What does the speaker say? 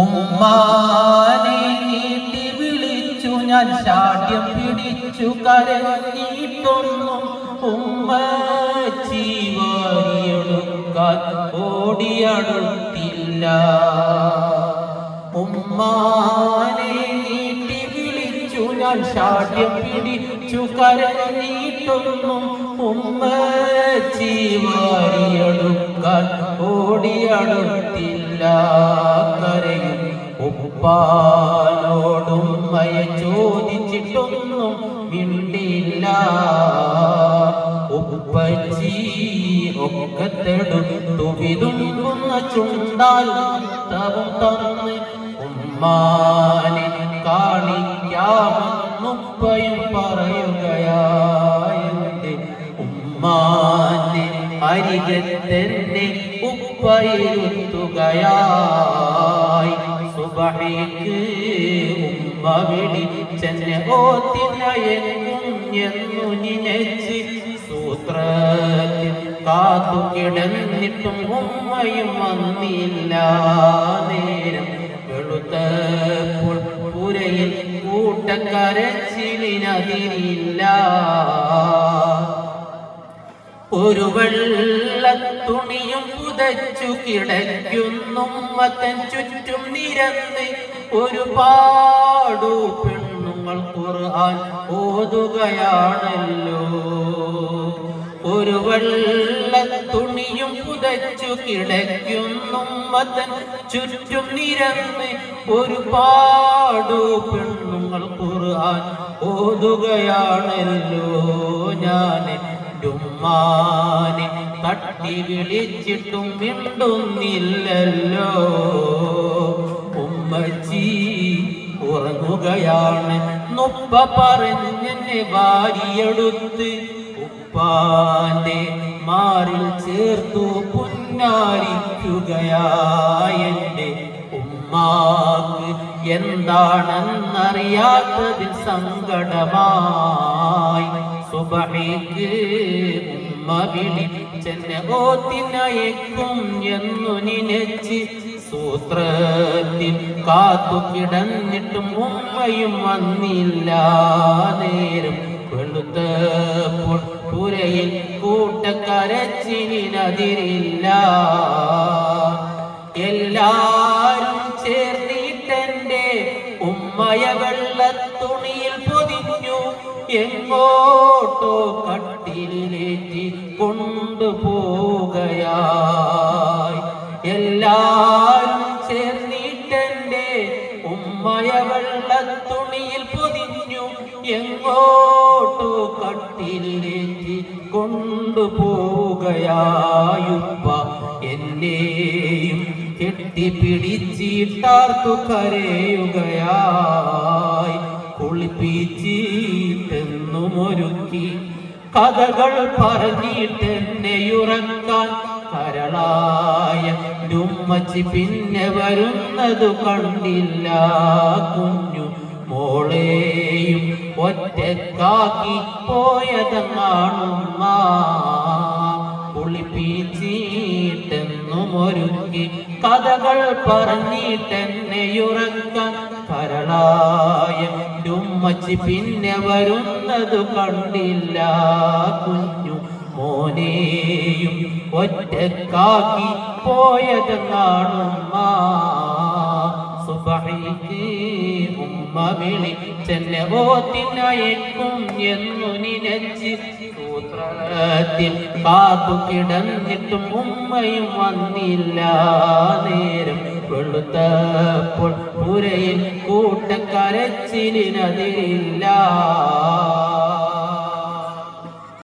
ഉമ്മാനെ നീട്ടി വിളിച്ചു ഞാൻ ശാഠ്യം പിടിച്ചു കരഞ്ഞിട്ടൊന്നും ഉമ്മ വാരിയെടുക്കാൻ ഓടിയടുത്തില്ല ഉമ്മാ ഞാൻ ശാഠ്യം പിടിച്ചു കരഞ്ഞിട്ടൊന്നും ഉമ്മച്ചി വാരിയെടുക്കാൻ ഓടിയടുത്തില്ല. കരയും ഉപ്പാനോടും മയ ചോദിച്ചിട്ടൊന്നും മിണ്ടില്ല ഉപ്പച്ചി ഒക്കത്തെടുത്തു വിതുമ്പുന്ന ചുണ്ടാൽ തവം തന്ന് ഉമ്മാനെ കാണിക്കാമെന്നുപ്പയും പറയുകയായത് ഉമ്മാന്റെ അരികത്തെന്നെ ഉപ്പയിരുത്തുകയായി. സുബഹിക്ക് ഉമ്മ വിളിച്ചെന്നെ ചെന്നെ നിനച്ച് സൂത്രത്തിൽ കാത്തു കിടന്നിട്ടും ഉമ്മയും വന്നില്ല. നേരം വെളുത്തപ്പോൾ പുരയിൽ കൂട്ടക്കരച്ചിലിനതിരില്ല ഒരു വെള്ളത്തുണിയും പുതച്ചു കിടയ്ക്കുന്നു മത്തൻ ചുറ്റും നിരന്ന് ഒരുപാടു പെണ്ണുങ്ങൾ ഖുർആൻ ഓതുകയാണല്ലോ. ഒരു വെള്ളത്തുണിയും പുതച്ചു കിടയ്ക്കുന്നു മത്തൻ ചുറ്റും നിരന്ന് ഒരുപാടു പെണ്ണുങ്ങൾ ഖുർആൻ ഓതുകയാണല്ലോ ഞാൻ ഉമ്മാനെ തട്ടി വിളിച്ചിട്ടും മിണ്ടുന്നില്ലല്ലോ. ഉമ്മച്ചി ഉറങ്ങുകയാണ്. നുപ്പ പറഞ്ഞെന്നെ വാരിയെടുത്ത് ഉപ്പാന്റെ മാറിൽ ചേർത്തു പുന്നാരിക്കുകയായെന്റെ എന്താണെന്നറിയാത്തതിൽ സങ്കടമായി. സുബഹിക്ക് ഉമ്മ വിളിച്ചെന്നെ ഓത്തിനയക്കും എന്നു നിനച്ച് സൂത്രത്തിൽ കാത്തു കിടന്നിട്ടും ഉമ്മയും വന്നില്ല. നേരം വെളുത്തപ്പോൾ പുരയിൽ കൂട്ടക്കരച്ചിനതിരില്ല എങ്ങോട്ടോ കട്ടിലേറ്റി കൊണ്ടുപോകയായി എല്ലാരും ചേർന്നിട്ടെന്റെ ഉമ്മയ വെള്ളത്തുണിയിൽ പൊതിഞ്ഞു. എങ്ങോട്ടോ കട്ടിലേറ്റി കൊണ്ടുപോകയായുപ്പ എന്നെയും കെട്ടിപ്പിടിച്ചിട്ടാർത്തു കരയുകയായി. കുളിപ്പിച്ചിട്ടെന്നുമൊരുക്കി കഥകൾ പറഞ്ഞിട്ടെന്നെയുറക്കാൻ കരളായ ഉമ്മച്ചി പിന്നെ വരുന്നതു കണ്ടില്ല. കുഞ്ഞു മോളെയും ഒറ്റക്കാക്കി പോയതെന്നാണുമ്മ കുളിപ്പിച്ചിട്ടെന്നും ഒരുക്കി കഥകൾ പറഞ്ഞിട്ടെന്നെയുറക്കാൻ കരളായ ഉമ്മച്ചി പിന്നെ വരുന്നത് കണ്ടില്ല. കുഞ്ഞു മോനെയും ഒറ്റക്കാക്കി പോയതെന്നാണുമ്മ. സുബഹിക്ക് ഉമ്മ വിളിച്ചെന്നെ ഓത്തിനയക്കും എന്നു നിനച്ച് സൂത്രത്തിൽ കാത്തു കിടന്നിട്ടും ഉമ്മയും വന്നില്ല നേരം. വെളുത്തപ്പോൾ പുരയിൽ കൂട്ടക്കരച്ചിലിനതിരില്ല